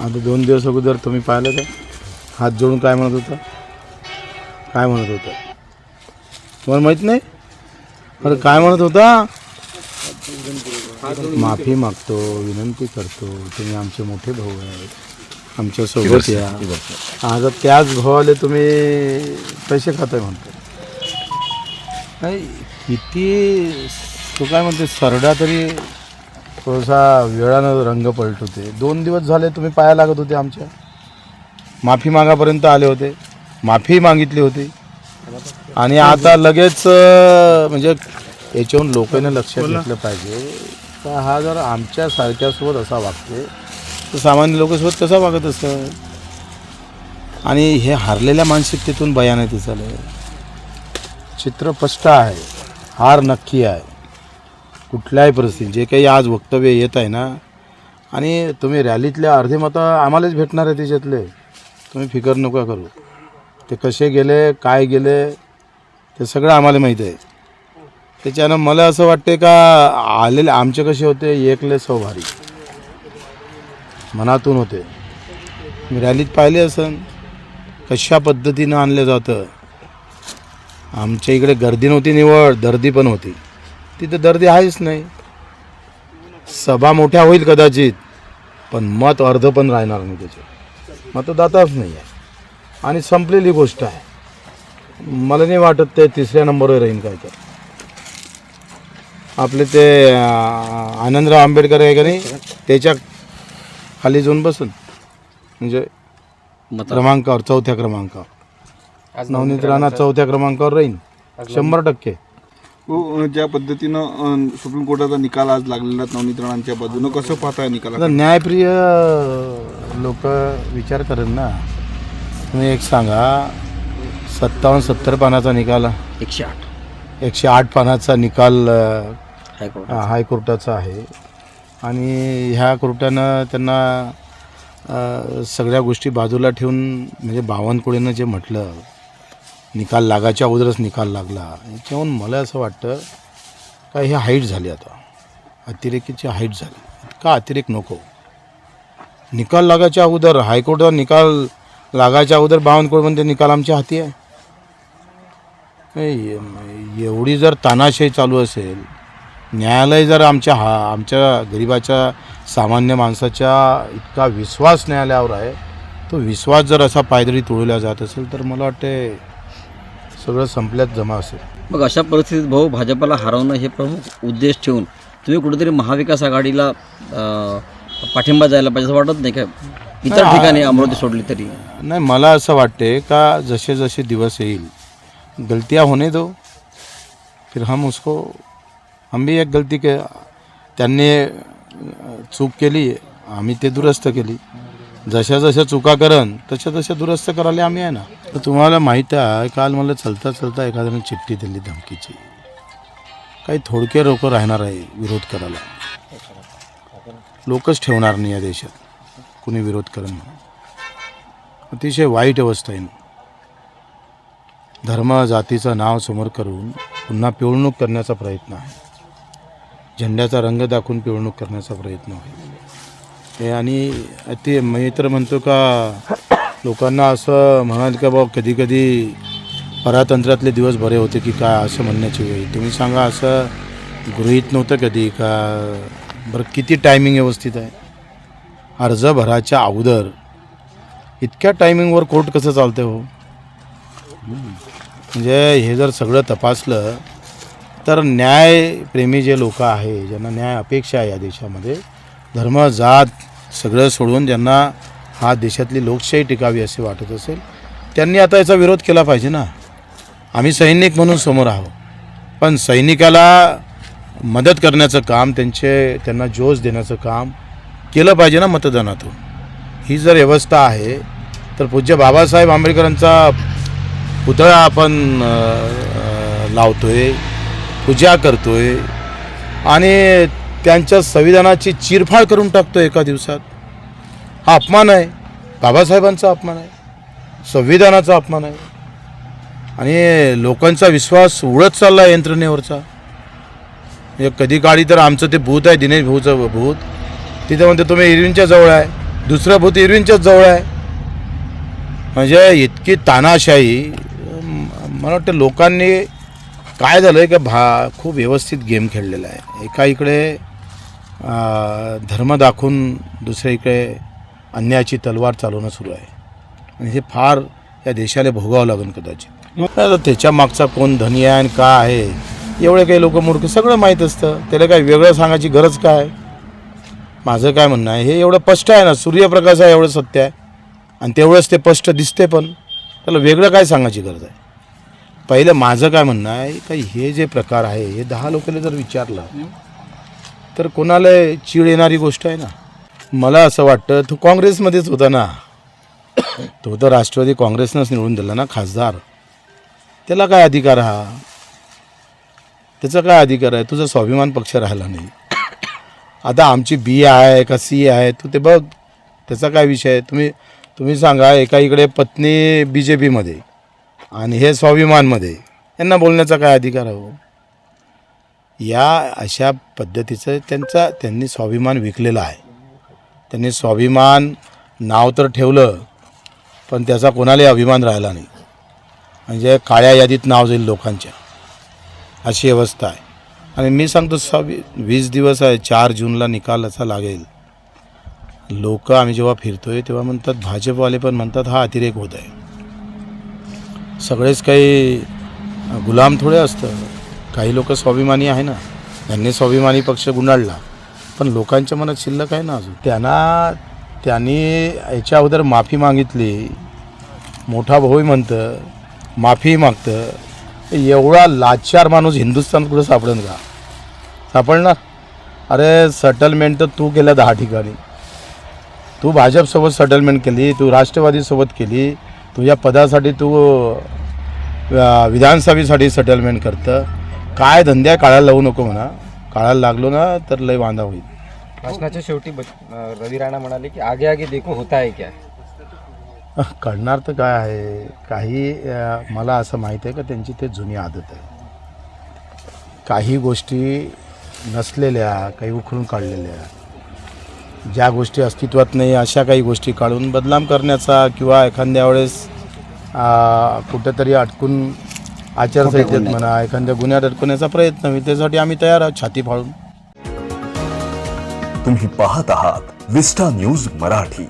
आता दोन दिवस अगोदर तुम्ही पाहिलं का हात जोडून काय म्हणत होता? काय म्हणत होता? तुम्हाला माहीत नाही? अरे काय म्हणत होता? माफी मागतो विनंती करतो. तुम्ही आमचे मोठे भाऊ आहेत. आमच्यासोबत या. आता त्याच भावाले तुम्ही पैसे खाताय म्हणतो. नाही किती तू काय म्हणते सरडा तरी थोडासा वेळानं रंग पलटवते दोन दिवस झाले तुम्ही पाया लागत होते आमच्या. माफी मागापर्यंत आले होते. माफी मागितली होती. आणि आता लगेच अं, म्हणजे याच्याहून लोकांनी लक्षात घेतलं पाहिजे. का हा जर आमच्या सारख्यासोबत असा वागते तर सामान्य लोकांसोबत कसा वागत असत? आणि हे हारलेल्या मानसिकतेतून बयान आहे तिचं चित्र स्पष्ट आहे. हार नक्की आहे. कुठल्याही परिस्थितीत जे काही आज वक्तव्य येत आहे ना आणि तुम्ही रॅलीतल्या अर्धे मतं आम्हालाच भेटणार आहे त्याच्यातले तुम्ही फिकर नका करू. ते कसे गेले काय गेले ते सगळं आम्हाला माहीत आहे. त्याच्यानं मला असं वाटते का आलेले आमचे कसे होते एकले सौभारी मनातून होते. मी रॅलीत पाहिले असन कशा पद्धतीनं आणलं जातं. आमच्या इकडे गर्दी नव्हती निवड दर्दी पण होती. तिथं दर्दी आहेच नाही. सभा मोठ्या होईल कदाचित पण मत अर्ध पण राहणार नाही त्याचे मतदाताच नाही आहे. आणि संपलेली गोष्ट आहे. मला नाही वाटत ते तिसऱ्या नंबरवर राहील काय तर. आपले ते आनंदराव आंबेडकर आहे का नाही त्याच्याखाली जाऊन बसून. म्हणजे क्रमांकावर चौथ्या क्रमांकावर. नवनीत राणा चौथ्या क्रमांकावर राहील शंभर टक्के. हो, ज्या पद्धतीनं अं, सुप्रीम कोर्टाचा निकाल आज लागलेला नवनीत राणांच्या बाजूनं कसं पाहताय निकाला आता न्यायप्रिय लोक विचार करेल ना. तुम्ही एक सांगा सत्तावन्न सत्तर पानाचा निकाल एकशे आठ. एकशे आठ पानाचा निकाल अ, हायकोर्ट हा, हायकोर्टाचा आहे. आणि ह्या कोर्टानं त्यांना अ, सगळ्या गोष्टी बाजूला ठेवून म्हणजे बावनकुळेनं जे म्हटलं निकाल लागायच्या अगोदरच निकाल लागला. याच्याहून मला असं वाटतं का हे हाईट झाली आता. अतिरेकीची हाईट झाली. का अतिरेक नको. निकाल लागायच्या अगोदर हायकोर्टाचा निकाल लागायच्या अगोदर बावनकुळमध्ये निकाल आमच्या हाती आहे. नाही, एवढी जर तानाशाही चालू असेल न्यायालय जर आमच्या हा आमच्या गरिबाच्या सामान्य माणसाच्या इतका विश्वास न्यायालयावर आहे तो विश्वास जर असा पायदळी तोडला जात असेल तर मला वाटते सगळं संपल्यात जमा असेल. मग अशा परिस्थितीत भाऊ भाजपला हरवणं हे प्रमुख उद्देश ठेवून तुम्ही कुठेतरी महाविकास आघाडीला पाठिंबा जायला पाहिजे असं वाटत नाही का? इतर ठिकाणी अमरावती सोडली तरी. नाही मला असं वाटते का जसे जसे दिवस येईल गलतियाँ होने दो फिर हम उसको हम भी एक गलती के त्यांनी चूक केली आम्ही ते दुरुस्त केली. जशा जशा चुका करन तशा तशा दुरुस्त करायला आम्ही आहे ना. तर तुम्हाला माहीत आहे काल मला चलता चलता एखाद्याने चिठ्ठी दिली धमकीची. काही थोडके लोक राहणार आहे विरोध करायला. लोकच ठेवणार नाही या देशात. कुणी विरोध करेन नाही. अतिशय वाईट अवस्था आहे. धर्म जातीचं नाव समोर करून पुन्हा पिळवणूक करण्याचा प्रयत्न आहे. झेंड्याचा रंग दाखवून पिळवणूक करण्याचा प्रयत्न आहे. आणि ते मी तर म्हणतो का लोकांना असं म्हणाल का बाबा कधी कधी परतंत्रातले दिवस बरे होते की काय असं म्हणण्याची वेळ. तुम्ही सांगा असं गृहीत नव्हतं कधी का? बरं किती टायमिंग व्यवस्थित आहे? अर्ज भराच्या अगोदर इतक्या टायमिंगवर कोर्ट कसं चालतं हो? म्हणजे हे जर सगळं तपासलं तर न्यायप्रेमी जे लोक आहे ज्यांना न्याय अपेक्षा आहे या देशामध्ये धर्म जात सगळं सोडून ज्यांना हा देशातली लोकशाही टिकावी असे वाटत असेल. त्यांनी आता याचा विरोध केला पाहिजे ना. आम्ही सैनिक म्हणून समोर आहोत. पण सैनिकाला मदत करण्याचं काम त्यांचे त्यांना जोश देण्याचं काम केलं पाहिजे ना मतदानातून. ही जर व्यवस्था आहे तर पूज्य बाबासाहेब आंबेडकरांचा पुतळा आपण लावतो आहे लावतोय पूजा करतोय आणि त्यांच्या संविधानाची चिरफाड करून टाकतो एका दिवसात. हा अपमान आहे. बाबासाहेबांचा अपमान आहे. संविधानाचा अपमान आहे. आणि लोकांचा विश्वास उडत चालला आहे यंत्रणेवरचा. कधी काळी तर आमचं ते भूत आहे दिनेश भाऊचं भूत. तिथे म्हणते तुम्ही इरविनच्या जवळ आहे. दुसरं भूत इरविनच्याच जवळ आहे. म्हणजे इतकी तानाशाही मला वाटतं लोकांनी काय झालं आहे की भा खूप व्यवस्थित गेम खेळलेला आहे. एका इकडे धर्म दाखवून दुसऱ्या इकडे अन्यायाची तलवार चालवणं सुरू आहे. आणि हे फार या देशाला भोगावं लागेल कदाचित. त्याच्या मागचा कोण धनी आहे आणि काय आहे एवढे काही लोक मूर्ख सगळं माहीत असतं. त्याला काही वेगळं सांगायची गरज काय माझं काय म्हणणं आहे हे एवढं स्पष्ट आहे ना सूर्यप्रकाश आहे एवढं सत्य आहे. आणि तेवढंच ते स्पष्ट दिसते पण त्याला वेगळं काय सांगायची गरज आहे? पहिलं माझं काय म्हणणं आहे का हे जे प्रकार आहे हे दहा लोकांना जर विचारलं तर कोणाला चीड येणारी गोष्ट आहे ना? मला असं वाटतं तो काँग्रेसमध्येच होता ना. तो तर राष्ट्रवादी काँग्रेसनंच निवडून दिला ना खासदार. त्याला काय अधिकार हा? त्याचा काय अधिकार आहे? तुझा स्वाभिमान पक्ष राहिला नाही. आता आमची बी आहे का सी आहे तू ते बघ. त्याचा काय विषय आहे? तुम्ही तुम्ही सांगा एका इकडे पत्नी बी जे पीमध्ये आणि हे स्वाभिमानमध्ये. यांना बोलण्याचा काय अधिकार आहे हो? या अशा पद्धतीचं त्यांचा त्यांनी स्वाभिमान विकलेला आहे. त्यांनी स्वाभिमान नाव तर ठेवलं पण त्याचा कोणालाही अभिमान राहिला नाही. म्हणजे काळ्या यादीत नाव जाईल लोकांच्या. अशी अवस्था आहे. आणि मी सांगतो सवी वीस दिवस आहे चार जूनला निकाल असा लागेल. लोक आम्ही जेव्हा फिरतो आहे तेव्हा म्हणतात भाजपवाले पण म्हणतात हा अतिरेक होत आहे. सगळेच काही गुलाम थोडे असतं. काही लोक स्वाभिमानी आहे ना. त्यांनी स्वाभिमानी पक्ष गुंडाळला. पण लोकांच्या मनात शिल्लक आहे ना अजून? त्यांना त्यांनी याच्या अगोदर माफी मागितली. मोठा भाऊ म्हणतं माफी मागतं. एवढा लाचार माणूस हिंदुस्थान कुठं सापडेल का? सापडणार? अरे सेटलमेंट तर तू केलं दहा ठिकाणी. तू भाजपसोबत सेटलमेंट केली तू राष्ट्रवादीसोबत केली तुझ्या पदासाठी तू विधानसभेसाठी सेटलमेंट करतं. काय धंद्या काळाला लावू नको म्हणा. काढायला लागलो ना तर लय वांदा होईल. भाषणाच्या शेवटी रवी राणा म्हणाले की आगे आगे देखो होता है क्या? कळणार तर काय आहे. काही अं, मला असं माहीत आहे का त्यांची ते जुनी आदत आहे. काही गोष्टी नसलेल्या काही उखडून काढलेल्या ज्या गोष्टी अस्तित्वात नाही अशा काही गोष्टी काढून बदनाम करण्याचा किंवा एखाद्या वेळेस अं, कुठेतरी अटकून आचारसंहितेत म्हणा एखाद्या गुन्ह्यात अडकवण्याचा प्रयत्न होईल त्यासाठी आम्ही तयार आहोत छाती फाळून तुम्ही पाहत आहात विस्टा न्यूज मराठी.